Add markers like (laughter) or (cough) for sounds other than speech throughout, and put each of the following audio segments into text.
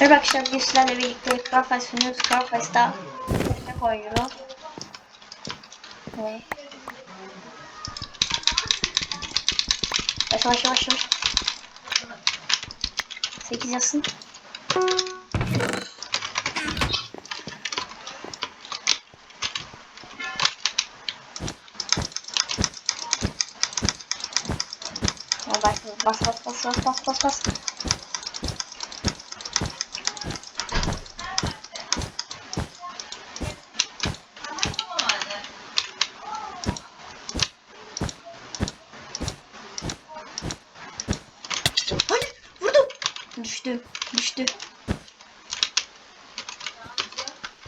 Merhaba arkadaşlar bugün sizlerle birlikte Carface sunuyoruz. Carface'da ne koyuyoruz? Ne? Yavaş yavaş yavaş yavaş. 8 yazsın. Ya bas bas bas bas bas bas bas Düştü. Düştü.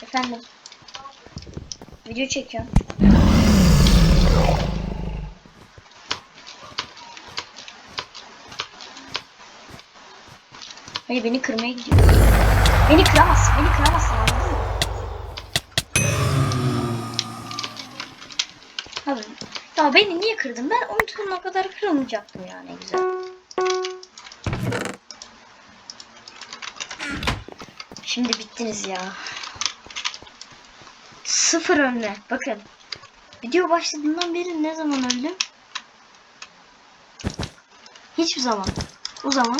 Efendim. Video çekiyorum. Hayır beni kırmaya gidiyor. Beni kıramazsın. Beni kıramazsın anladın mı? Beni niye kırdın? Ben onun sonuna kadar kırılmayacaktım ya ne güzel. Şimdi bittiniz ya. Sıfır ölme. Bakın. Video başladığından beri ne zaman öldüm? Hiçbir zaman. O zaman.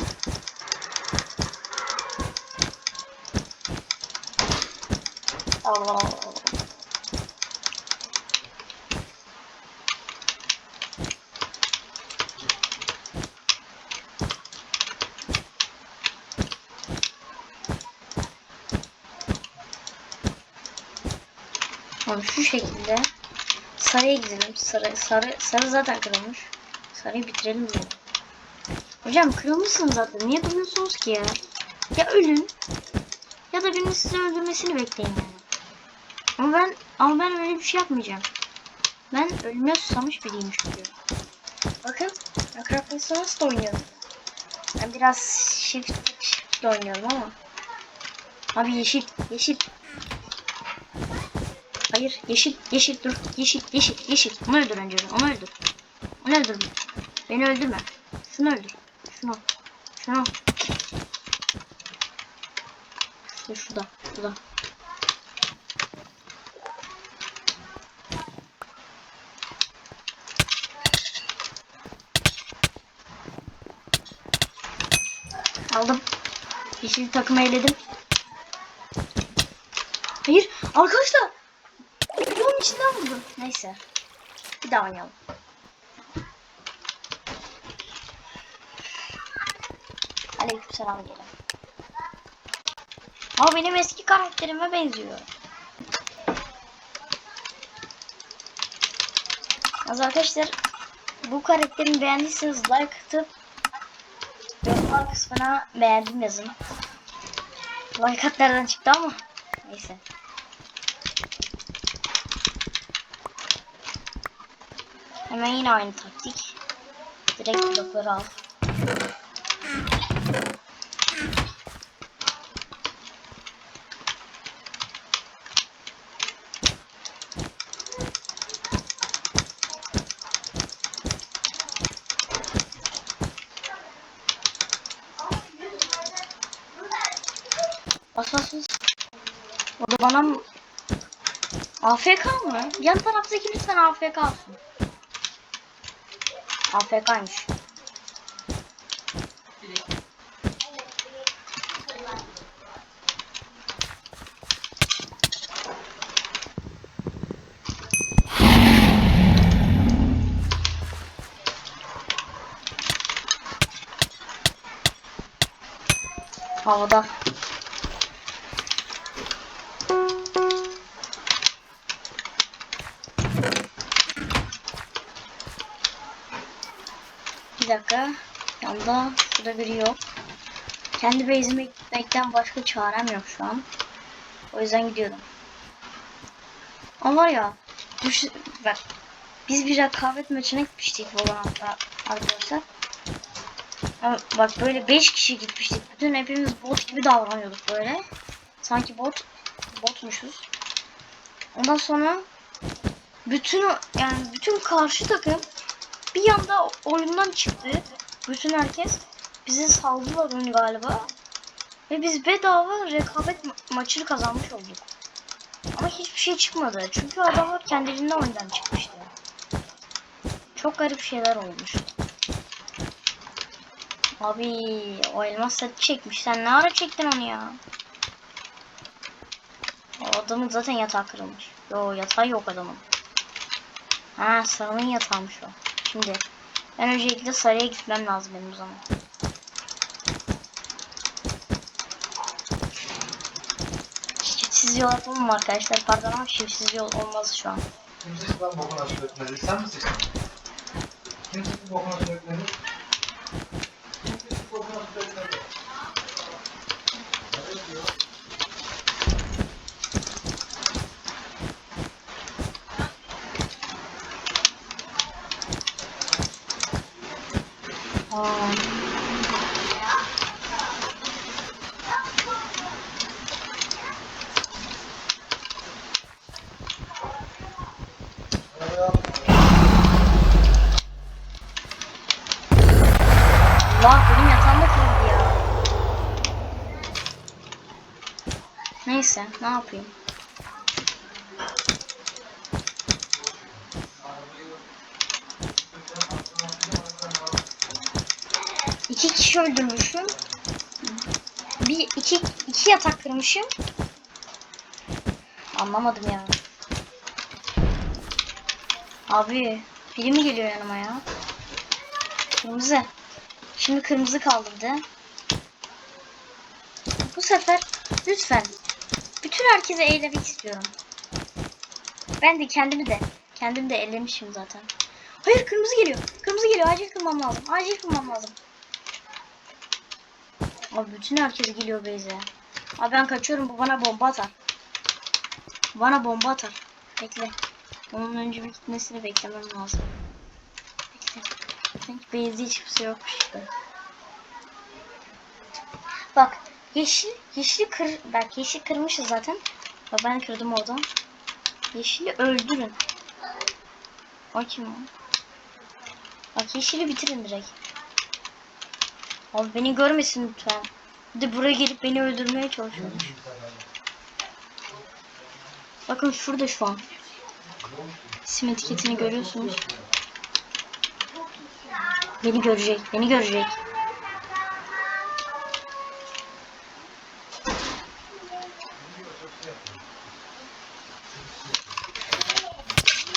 Allah. Tamam şu şekilde sarıya gidelim. Sarı, sarı, sarı zaten kırılmış. Sarıyı bitirelim diye. Hocam kırılmışsın zaten. Niye duruyorsunuz ki ya? Ya ölün ya da birinin sizi öldürmesini bekleyin yani. Ama ben ama ben öyle bir şey yapmayacağım. Ben ölüme susamış biriyim çünkü. Bakın Minecraft nasıl oynuyorum. Ben biraz shift shift oynuyorum ama. Abi yeşil yeşil. Hayır yeşil yeşil dur yeşil yeşil yeşil. Onu öldür önce onu öldür. Onu öldür. Beni öldürme. Şunu öldür. Şunu. Şunu. İşte şurada. Şurada. Aldım. Yeşil takımı eledim. Hayır arkadaşlar. İçinden vurdum. Neyse. Bir daha oynayalım. Aleykümselam gelen. Ama benim eski karakterime benziyor. Az arkadaşlar bu karakterimi beğendiyseniz like atıp yorumlar kısmına beğendim yazın. Like at nereden çıktı ama neyse. Hemen yine aynı taktik. Direkt blokları al. Bas. O da bana mı? AFK mı? Yan taraftaki lütfen AFK olsun. AFK'ymış. Havada. Dakika. Yanda şurada biri yok. Kendi base'ime gitmekten başka çarem yok şu an. O yüzden gidiyorum. Ama ya düş bak biz bir rekabet maçına gitmiştik Valorant'ta arkadaşlar. Ama bak böyle 5 kişi gitmiştik. Bütün hepimiz bot gibi davranıyorduk böyle. Sanki bot botmuşuz. Ondan sonra bütün yani bütün karşı takım bir anda oyundan çıktı. Bütün herkes bize saldılar onu galiba. Ve biz bedava rekabet ma- maçını kazanmış olduk. Ama hiçbir şey çıkmadı. Çünkü adamlar kendiliğinden oyundan çıkmıştı. Çok garip şeyler olmuş. Abi o elmas set çekmiş. Sen ne ara çektin onu ya? O adamın zaten yatağı kırılmış. Yo yatağı yok adamın. Ha sarının yatağıymış o. Şimdi ben öncelikle sarıya gitmem lazım benim o zaman. Şiftsiz yol yapalım mı arkadaşlar? Pardon ama şiftsiz yol olmaz şu an. Kimse bokuna sürtmedi. Sen misin? Kimse bokuna sürtmedi. Kimse bokuna sürtmedi. Ne diyor? Aa. Allah benim yatağımda kırıldı ya. Neyse ne yapayım. İki kişi öldürmüşüm. Bir iki iki yatak kırmışım. Anlamadım ya. Abi biri mi geliyor yanıma ya? Kırmızı. Şimdi kırmızı kaldırdı. Bu sefer lütfen bütün herkese eğlemek istiyorum. Ben de kendimi de kendimi de ellemişim zaten. Hayır kırmızı geliyor. Kırmızı geliyor. Acil kırmam lazım. Acil kırmam lazım. Abi bütün herkes geliyor Beyze. Abi ben kaçıyorum. Bu bana bomba atar. Bana bomba atar. Bekle. Onun önce bir gitmesini beklemem lazım. Bekle. Sanki Beyze hiç kimse yokmuş. Bak yeşil yeşili kır bak yeşil kırmışız zaten. Bak ben kırdım oradan. Yeşili öldürün. O kim o? Bak yeşili bitirin direkt. Abi beni görmesin lütfen. Bir de buraya gelip beni öldürmeye çalışıyormuş. Bakın şurada şu an. İsim etiketini görüyorsunuz. Beni görecek, beni görecek.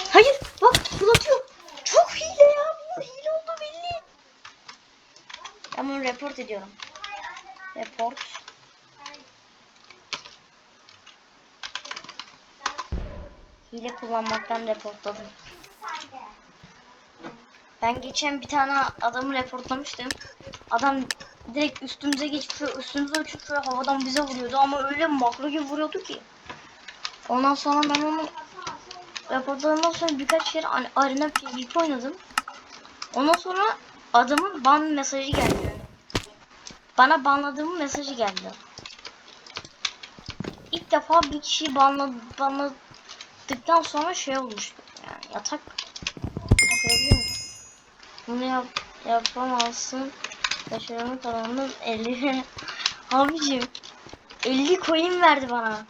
Hayır, bak fırlatıyor. Çok hile ya. Bu hile oldu belli. Ben bunu report ediyorum. Report. Hile kullanmaktan reportladım. Ben geçen bir tane adamı reportlamıştım. Adam direkt üstümüze geçip üstümüze uçup şöyle havadan bize vuruyordu ama öyle makro gibi vuruyordu ki. Ondan sonra ben onu raporlarından sonra birkaç hani arena PvP oynadım. Ondan sonra adamın ban mesajı geldi. Bana banladığım mesajı geldi. İlk defa bir kişiyi banla, banladıktan sonra şey olmuştu. Yani yatak hatırlıyor musun? Bunu yap, yapamazsın. Başarımın kalanını 50 (laughs) Abicim 50 coin verdi bana.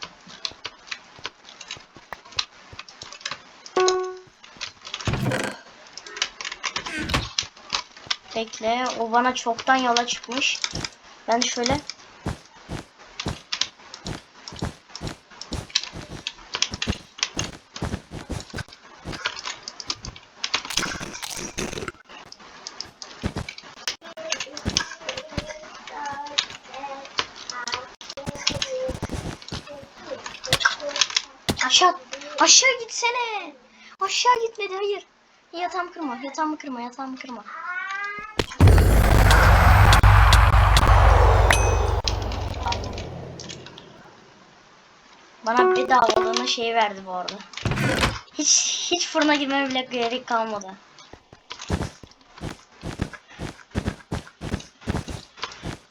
Bekle. O bana çoktan yola çıkmış. Ben şöyle Aşağı aşağı gitsene. Gitmedi hayır. Yatağımı kırma, yatağımı kırma, yatağımı kırma. Bana bedavalığına şey verdi bu arada. Hiç hiç fırına girmeme bile gerek kalmadı.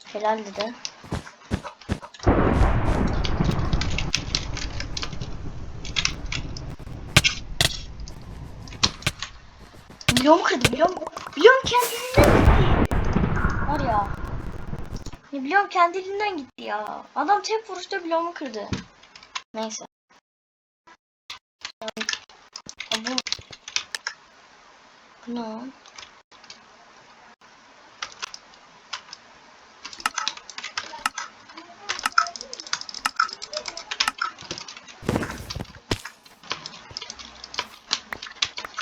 Helal dedi. Milyon kırdı milyon. Milyon kendiliğinden gitti. Var ya. Ne biliyorum kendiliğinden gitti ya. Adam tek vuruşta bloğumu kırdı. Neyse. Bu... Bu ne?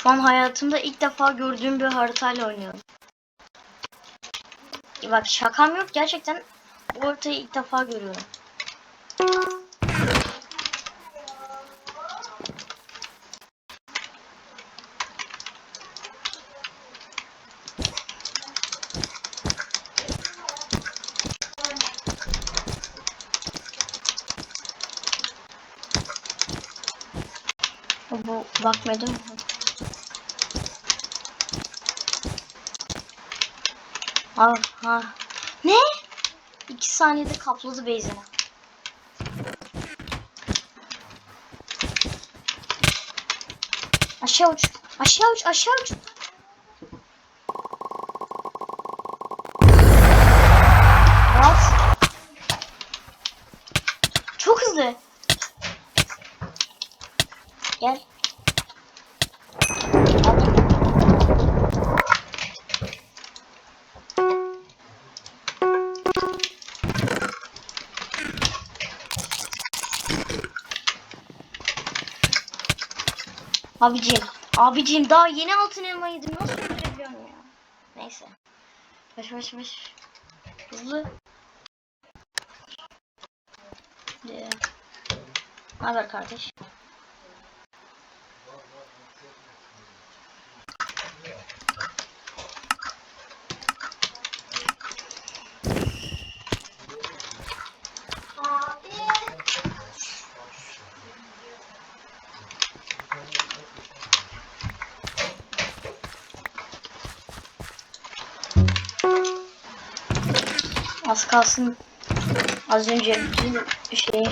Şu hayatımda ilk defa gördüğüm bir haritayla oynuyorum. Bak şakam yok gerçekten bu haritayı ilk defa görüyorum. Bu bakmadım Ha. Ne? İki saniyede kapladı base'ini. Aşağı uç. Aşağı uç. Aşağı uç. Abicim, abicim daha yeni altın elma yedim. Nasıl öldürebiliyorum ya? Neyse. Baş baş baş. Hızlı. Ne haber kardeş? Az kalsın. Az önce bütün şey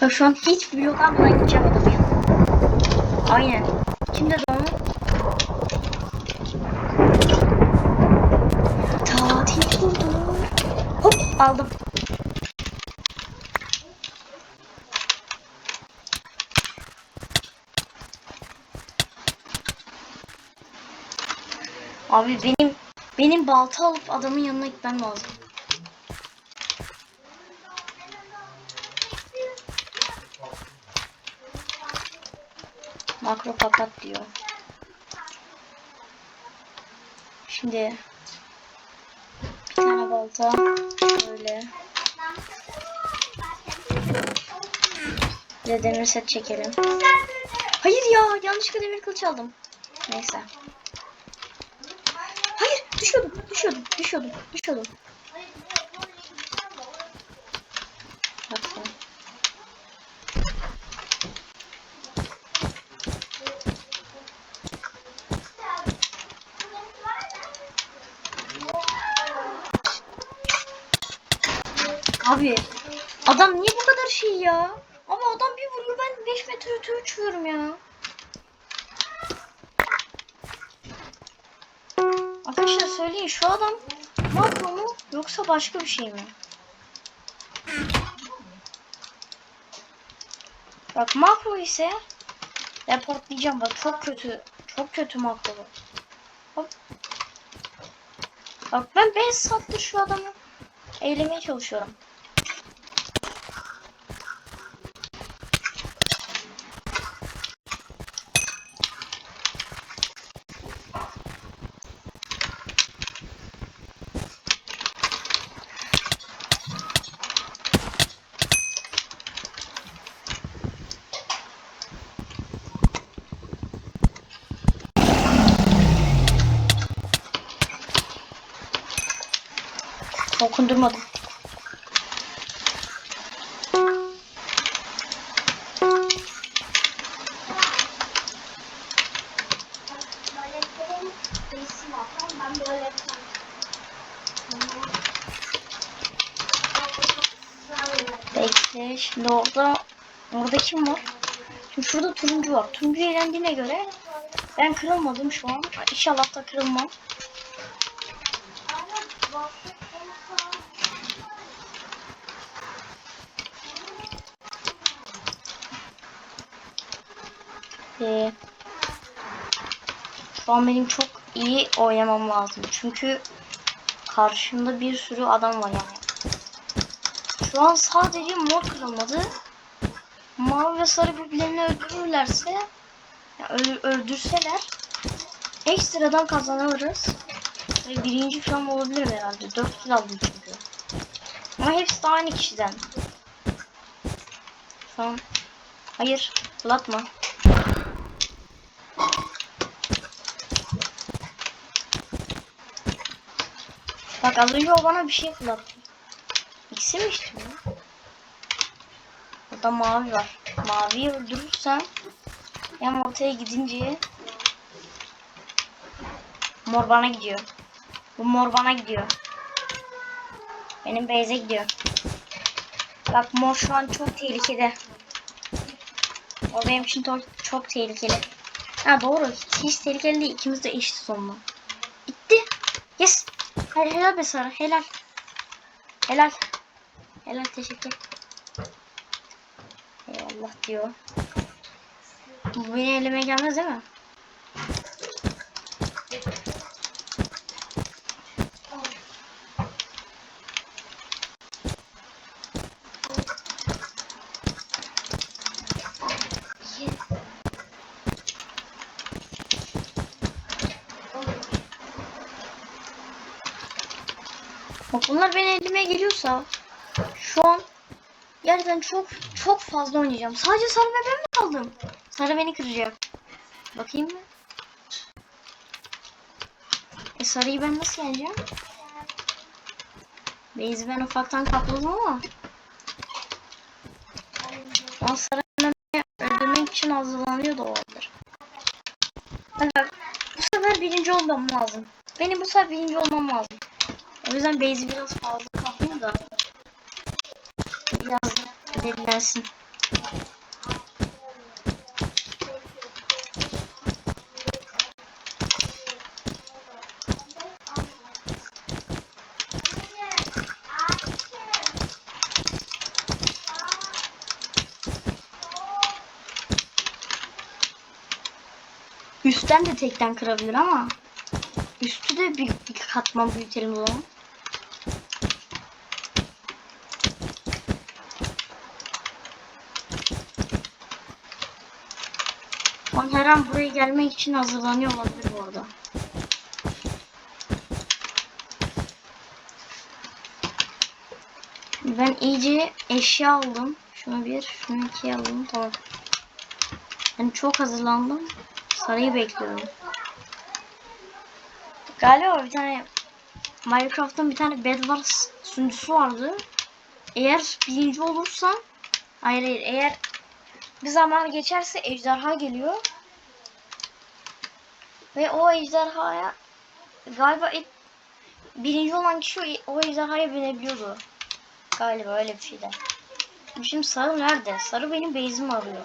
Ya şu an hiç blok almadan gideceğim adamı yanına. Aynen. Kim dedi onu? Tatil kurdu. Hop aldım. Abi benim benim balta alıp adamın yanına gitmem lazım. Makro patat diyor. Şimdi bir tane balta böyle. Bir de demir set çekelim. Hayır ya yanlışlıkla demir kılıç aldım. Neyse. Hayır düşüyordum düşüyordum düşüyordum düşüyordum. Bak sen. Abi adam niye bu kadar şey ya? Ama adam bir vuruyor ben 5 metre öte uçuyorum ya. Arkadaşlar söyleyin şu adam makro mu yoksa başka bir şey mi? Bak makro ise reportlayacağım bak çok kötü çok kötü makro. Hop. Bak ben 5 saattir şu adamı eylemeye çalışıyorum. Böyle yaparım. Bekle şimdi orada orada kim var? Şimdi şurada turuncu var. Turuncu eğlendiğine göre ben kırılmadım şu an. İnşallah da kırılmam. Ee, şu an benim çok iyi oynamam lazım. Çünkü karşımda bir sürü adam var yani. Şu an sadece mor kırılmadı. Mavi ve sarı birbirlerini öldürürlerse ya öl- öldürseler ekstradan kazanırız. Ve birinci falan olabilir herhalde. 4 kill aldım çünkü. Ama hepsi de aynı kişiden. Şu an hayır fırlatma. Bak az önce o bana bir şey fırlattı. İkisi mi işte bu? Burada mavi var. Maviyi öldürürsem yan ortaya gidince mor bana gidiyor. Bu mor bana gidiyor. Benim base'e gidiyor. Bak mor şu an çok tehlikede. O benim için to- çok tehlikeli. Ha doğru. Hiç tehlikeli değil. İkimiz de eşit sonunda. Bitti. Yes. Hadi helal be Sara. Helal. Helal. Helal teşekkür. Eyvallah diyor. Bu beni elime gelmez değil mi? Bak bunlar benim elime geliyorsa şu an gerçekten çok çok fazla oynayacağım. Sadece sarı ben mi kaldım? Sarı beni kıracak. Bakayım mı? E sarıyı ben nasıl yeneceğim? Beyzi ben ufaktan kapladım ama. Ama sarı öldürmek için hazırlanıyor da olabilir. Bu sefer birinci olmam lazım. Benim bu sefer birinci olmam lazım. O yüzden Beyzi biraz fazla kapıyor da. Biraz derinlensin. Üstten de tekten kırabilir ama üstü de bir, bir katman büyütelim o zaman. An buraya gelmek için hazırlanıyor olabilir bu arada. Ben iyice eşya aldım. Şunu bir, şunu iki aldım. Tamam. Ben çok hazırlandım. Sarıyı bekliyorum. Galiba bir tane Minecraft'ın bir tane Bedwars sunucusu vardı. Eğer birinci olursam hayır hayır eğer bir zaman geçerse ejderha geliyor. Ve o ejderhaya galiba ilk birinci olan kişi o- o ejderhaya binebiliyordu. Galiba öyle bir şeydi. Şimdi sarı nerede? Sarı benim base'imi arıyor.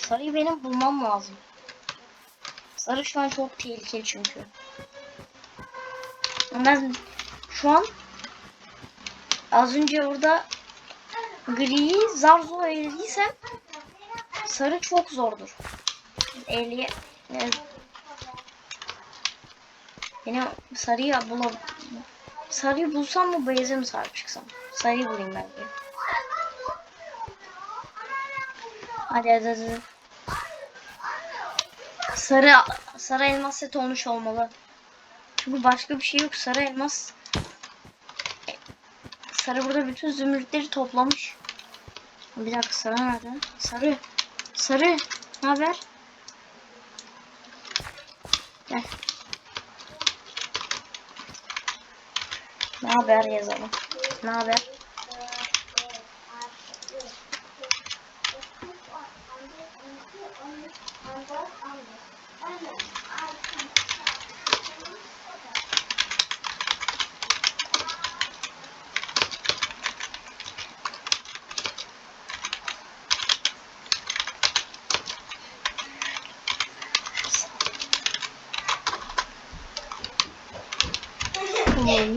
Sarıyı benim bulmam lazım. Sarı şu an çok tehlikeli çünkü. Ben şu an az önce orada griyi zar zor elediysem sarı çok zordur. Ne- Yine sarıyı bulam sarıyı bulsam mı base'e mi sahip çıksam? Sarıyı bulayım ben bir. Hadi hadi hadi. Sarı sarı elmas set olmuş olmalı. Çünkü başka bir şey yok. Sarı elmas. Sarı burada bütün zümrütleri toplamış. Bir dakika sarı nerede? Sarı. Sarı. Ne haber? Gel. Ne haber yazalım. Ne haber?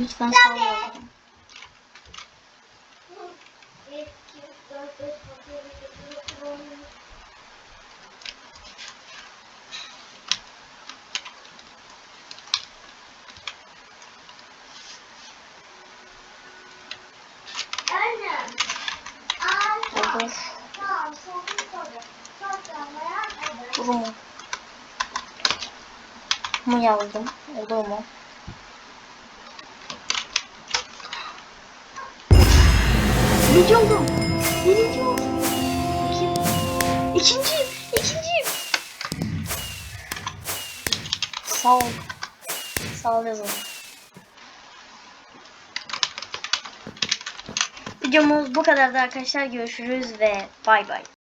Soru. Sofralayan eder. Olur mu? Mu yazdım. Olur mu? Birinci oldum. Birinci oldum. İkinciyim. İkinciyim. Sağ ol. Sağ ol yazalım. Videomuz bu kadardı arkadaşlar. Görüşürüz ve bay bay.